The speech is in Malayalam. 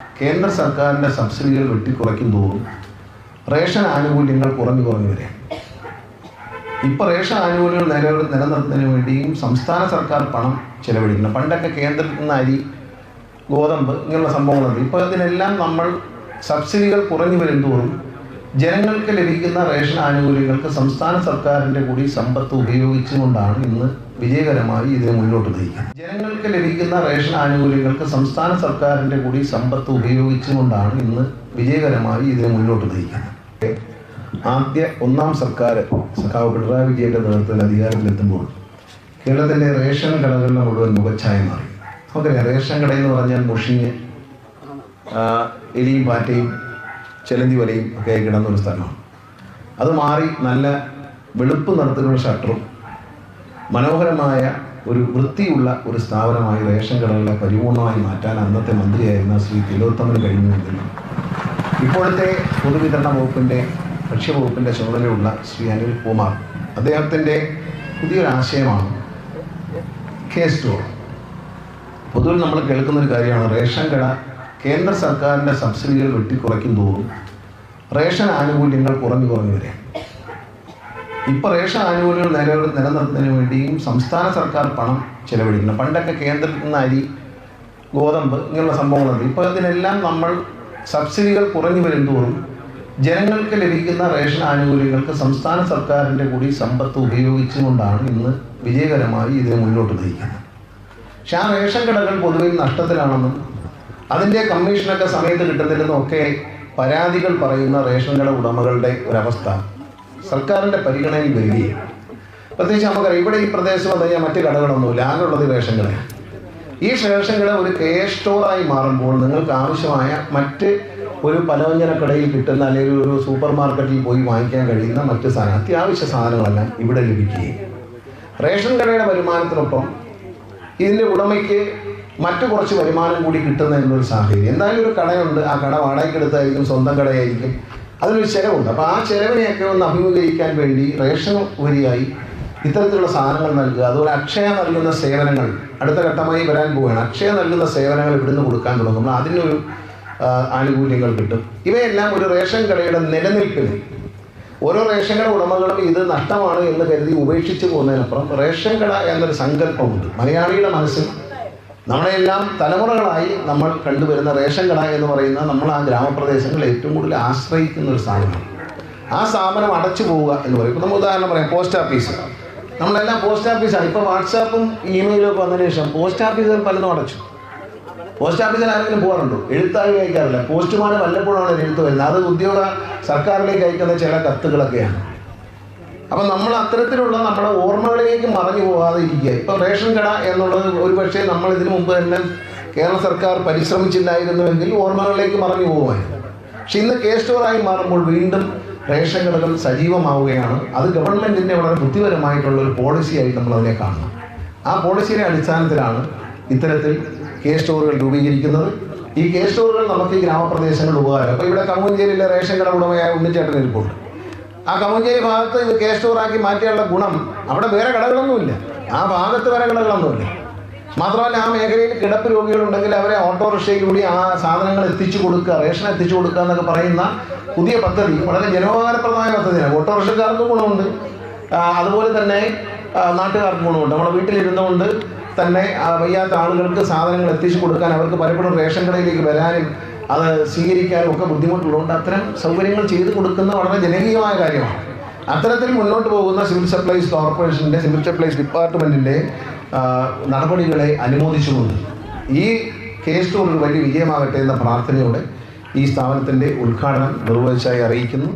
കേന്ദ്ര സർക്കാരിന്റെ സബ്സിഡികൾ വെട്ടിക്കുറയ്ക്കും തോറും റേഷൻ ആനുകൂല്യങ്ങൾ കുറഞ്ഞു കുറഞ്ഞു വരെ ഇപ്പോൾ റേഷൻ ആനുകൂല്യങ്ങൾ നില നിലനിർത്തുന്നതിന് വേണ്ടിയും സംസ്ഥാന സർക്കാർ പണം ചെലവഴിക്കണം പണ്ടൊക്കെ കേന്ദ്രത്തിൽ നിന്ന് അരി ഗോതമ്പ് ഇങ്ങനെയുള്ള സംഭവങ്ങളുണ്ട്. ഇപ്പോൾ ഇതിനെല്ലാം നമ്മൾ സബ്സിഡികൾ കുറഞ്ഞു വരും തോറും ജനങ്ങൾക്ക് ലഭിക്കുന്ന റേഷൻ ആനുകൂല്യങ്ങൾക്ക് സംസ്ഥാന സർക്കാരിന്റെ കൂടി സമ്പത്ത് ഉപയോഗിച്ചുകൊണ്ടാണ് ഇന്ന് വിജയകരമായി ഇതിനെ മുന്നോട്ട് നയിക്കും. ജനങ്ങൾക്ക് ലഭിക്കുന്ന റേഷൻ ആനുകൂല്യങ്ങൾക്ക് സംസ്ഥാന സർക്കാരിന്റെ കൂടി സമ്പത്ത് ഉപയോഗിച്ചുകൊണ്ടാണ് ഇന്ന് വിജയകരമായി ഇതിനെ മുന്നോട്ട് നയിക്കുന്നത് ആദ്യ ഒന്നാം സർക്കാർ സഖാവ് പിണറായി വിജയന്റെ നേതൃത്വത്തിൽ അധികാരത്തിലെത്തുമ്പോൾ കേരളത്തിലെ റേഷൻ കടകളുടെ മുഴുവൻ മുഖച്ഛായ മാറി. നമുക്കറിയാം റേഷൻ കട എന്ന് പറഞ്ഞാൽ മുഷിഞ്ഞ് എലിയും പാറ്റയും ചെലന്തി വലയും ഒക്കെ ആയി കിടന്ന ഒരു സ്ഥലമാണ്. അത് മാറി നല്ല വെളുപ്പ് നിറത്തിലുള്ള ഷട്ടറും മനോഹരമായ ഒരു വൃത്തിയുള്ള ഒരു സ്ഥാപനമായി റേഷൻ കടകളെ പരിപൂർണമായി മാറ്റാൻ അന്നത്തെ മന്ത്രിയായിരുന്ന ശ്രീ തിലോത്തമന് കഴിഞ്ഞിരുന്നു ഇപ്പോഴത്തെ പൊതുവിതരണ വകുപ്പിന്റെ ഭക്ഷ്യവകുപ്പിന്റെ ചുമതലയുള്ള ശ്രീ അനിൽ കുമാർ അദ്ദേഹത്തിന്റെ പുതിയൊരു ആശയമാണ് കെ സ്റ്റോർ. പൊതുവിൽ നമ്മൾ കേൾക്കുന്നൊരു കാര്യമാണ് റേഷൻ കട കേന്ദ്ര സർക്കാരിന്റെ സബ്സിഡികൾ വെട്ടിക്കുറയ്ക്കും തോറും റേഷൻ ആനുകൂല്യങ്ങൾ കുറഞ്ഞു കുറഞ്ഞു വരിക ഇപ്പോൾ റേഷൻ ആനുകൂല്യങ്ങൾ നിലവിൽ നിലനിർത്തുന്നതിന് വേണ്ടിയും സംസ്ഥാന സർക്കാർ പണം ചെലവഴിക്കുന്നു. പണ്ടൊക്കെ കേന്ദ്രത്തിൽ നിന്ന് അരി ഗോതമ്പ് ഇങ്ങനെയുള്ള സംഭവങ്ങളുണ്ട്. ഇപ്പോൾ ഇതിനെല്ലാം നമ്മൾ സബ്സിഡികൾ കുറഞ്ഞു വരും തോറും ജനങ്ങൾക്ക് ലഭിക്കുന്ന റേഷൻ ആനുകൂല്യങ്ങൾക്ക് സംസ്ഥാന സർക്കാരിന്റെ കൂടി സമ്പത്ത് ഉപയോഗിച്ചുകൊണ്ടാണ് ഇന്ന് വിജയകരമായി ഇതിനെ മുന്നോട്ട് നയിക്കുന്നത്. പക്ഷെ ആ റേഷൻ കടകൾ പൊതുവെ നഷ്ടത്തിലാണെന്നും അതിന്റെ കമ്മീഷനൊക്കെ സമയത്ത് കിട്ടുന്നില്ലെന്നും ഒക്കെ പരാതികൾ പറയുന്ന റേഷൻ കട ഉടമകളുടെ ഒരവസ്ഥ. സർക്കാരിന്റെ പരിഗണനയിൽ വരികയും പ്രത്യേകിച്ച് നമുക്കറിയാം ഇവിടെ ഈ പ്രദേശം വന്നു മറ്റ് കടകളൊന്നുമില്ല ഈ റേഷൻ ഈ ശേഷങ്ങൾ ഒരു കെ സ്റ്റോറായി മാറുമ്പോൾ നിങ്ങൾക്ക് ആവശ്യമായ മറ്റ് ഒരു പലവ്യഞ്ജനക്കടയിൽ കിട്ടുന്ന അല്ലെങ്കിൽ ഒരു സൂപ്പർ മാർക്കറ്റിൽ പോയി വാങ്ങിക്കാൻ കഴിയുന്ന മറ്റ് സാധനം അത്യാവശ്യ സാധനങ്ങളെല്ലാം ഇവിടെ ലഭിക്കുകയും. റേഷൻ കടയുടെ വരുമാനത്തിനൊപ്പം ഇതിന്റെ ഉടമയ്ക്ക് മറ്റു കുറച്ച് വരുമാനം കൂടി കിട്ടുന്ന എന്നൊരു സാഹചര്യം. എന്തായാലും ഒരു കടയുണ്ട് ആ കട വാടകയ്ക്കെടുത്തായിരിക്കും സ്വന്തം കടയായിരിക്കും. അതിനൊരു ചിലവുണ്ട്. അപ്പോൾ ആ ചിലവിനെയൊക്കെ ഒന്ന് അഭിമുഖീകരിക്കാൻ വേണ്ടി റേഷൻ വരിയായി ഇത്തരത്തിലുള്ള സാധനങ്ങൾ നൽകുക. അതുപോലെ അക്ഷയ നൽകുന്ന സേവനങ്ങൾ. അടുത്ത ഘട്ടമായി വരാൻ പോവുകയാണ്. അക്ഷയ നൽകുന്ന സേവനങ്ങൾ ഇവിടുന്ന് കൊടുക്കാൻ തുടങ്ങുമ്പോൾ അതിനൊരു ആനുകൂല്യങ്ങൾ കിട്ടും. ഇവയെല്ലാം ഒരു റേഷൻ കടയുടെ നിലനിൽപ്പിന്. ഓരോ റേഷൻ കട ഉടമകളും ഇത് നഷ്ടമാണ് എന്ന് കരുതി ഉപേക്ഷിച്ച് പോകുന്നതിനപ്പുറം റേഷൻ കട എന്നൊരു സങ്കല്പമുണ്ട്. മലയാളിയുടെ മനസ്സിൽ നമ്മളെല്ലാം തലമുറകളായി നമ്മൾ കണ്ടുവരുന്ന റേഷൻ കട എന്ന് പറയുന്ന നമ്മൾ ആ ഗ്രാമപ്രദേശങ്ങളിൽ ഏറ്റവും കൂടുതൽ ആശ്രയിക്കുന്ന ഒരു സ്ഥാപനമാണ് ആ സ്ഥാപനം അടച്ചു പോവുക എന്ന് പറയും. ഇപ്പോൾ നമ്മൾ ഉദാഹരണം പറയാം പോസ്റ്റ് ഓഫീസ്. നമ്മളെല്ലാം പോസ്റ്റ് ഓഫീസാണ് ഇപ്പോൾ വാട്സാപ്പും ഇമെയിലും ഒക്കെ വന്നതിന് ശേഷം പോസ്റ്റ് ഓഫീസുകൾ പലതും അടച്ചു. പോസ്റ്റ് ഓഫീസിൽ ആരെങ്കിലും പോകാറുണ്ടോ? എഴുത്തായി അയക്കാറില്ല. പോസ്റ്റുമാരെ വല്ലപ്പോഴാണ് എഴുത്ത് വരുന്നത്. അത് ഉദ്യോഗ സർക്കാരിലേക്ക് അയക്കുന്ന ചില കത്തുകളൊക്കെയാണ്. അപ്പം നമ്മൾ അത്തരത്തിലുള്ള നമ്മുടെ ഓർമ്മകളിലേക്ക് മറഞ്ഞു പോകാതെ ഇരിക്കുക. ഇപ്പം റേഷൻ കട എന്നുള്ളത് ഒരുപക്ഷെ നമ്മൾ ഇതിനു മുമ്പ് തന്നെ കേരള സർക്കാർ പരിശ്രമിച്ചില്ലായിരുന്നുവെങ്കിൽ ഓർമ്മകളിലേക്ക് മറഞ്ഞു പോകുമായിരുന്നു. പക്ഷെ ഇന്ന് കെ സ്റ്റോറായി മാറുമ്പോൾ വീണ്ടും റേഷൻ കടകൾ സജീവമാവുകയാണ്. അത് ഗവൺമെന്റിന്റെ വളരെ ബുദ്ധിപരമായിട്ടുള്ള ഒരു പോളിസിയായിട്ട് നമ്മൾ അതിനെ കാണണം. ആ പോളിസിയുടെ അടിസ്ഥാനത്തിലാണ് ഇത്തരത്തിൽ കെ സ്റ്റോറുകൾ രൂപീകരിക്കുന്നത്. ഈ കെ സ്റ്റോറുകൾ നമുക്ക് ഗ്രാമപ്രദേശങ്ങളിൽ ഉപകാരം. അപ്പോൾ ഇവിടെ കമ്മൂഞ്ചേരിയിലെ റേഷൻ കട ഉടമയായ ഉണ്ണിച്ചേട്ടൻ ഇരിപ്പുണ്ട്. ആ കമുഞ്ചേരി ഭാഗത്ത് ഇത് കെ സ്റ്റോറാക്കി മാറ്റിയുള്ള ഗുണം. അവിടെ വേറെ കടകളൊന്നുമില്ല. ആ ഭാഗത്ത് വേറെ കടകളൊന്നുമില്ല. മാത്രമല്ല ആ മേഖലയിൽ കിടപ്പ് രോഗികളുണ്ടെങ്കിൽ അവരെ ഓട്ടോറിക്ഷയിൽ കൂടി ആ സാധനങ്ങൾ എത്തിച്ചു കൊടുക്കുക റേഷൻ എത്തിച്ചു കൊടുക്കുക എന്നൊക്കെ പറയുന്ന പുതിയ പദ്ധതി. വളരെ ജനോപകാരപ്രദമായ പദ്ധതിയാണ്. ഓട്ടോറിക്ഷക്കാർക്ക് ഗുണമുണ്ട്. അതുപോലെ തന്നെ നാട്ടുകാർക്ക് ഗുണമുണ്ട്. നമ്മുടെ വീട്ടിലിരുന്നുകൊണ്ട് തന്നെ വയ്യാത്ത ആളുകൾക്ക് സാധനങ്ങൾ എത്തിച്ചു കൊടുക്കാൻ അവർക്ക് പലപ്പോഴും റേഷൻ കടയിലേക്ക് വരാനും അത് സ്വീകരിക്കാനും ഒക്കെ ബുദ്ധിമുട്ടുള്ളതുകൊണ്ട് അത്തരം സൗകര്യങ്ങൾ ചെയ്തു കൊടുക്കുന്ന വളരെ ജനകീയമായ കാര്യമാണ്. അത്തരത്തിൽ മുന്നോട്ട് പോകുന്ന സിവിൽ സപ്ലൈസ് കോർപ്പറേഷന്റെ സിവിൽ സപ്ലൈസ് ഡിപ്പാർട്ട്മെന്റിന്റെ നടപടികളെ അനുമോദിച്ചുകൊണ്ട് ഈ കേസ് ടൂറിന് വലിയ വിജയമാകട്ടെ എന്ന പ്രാർത്ഥനയോടെ ഈ സ്ഥാപനത്തിന്റെ ഉദ്ഘാടനം നിർവഹിച്ചായി അറിയിക്കുന്നു.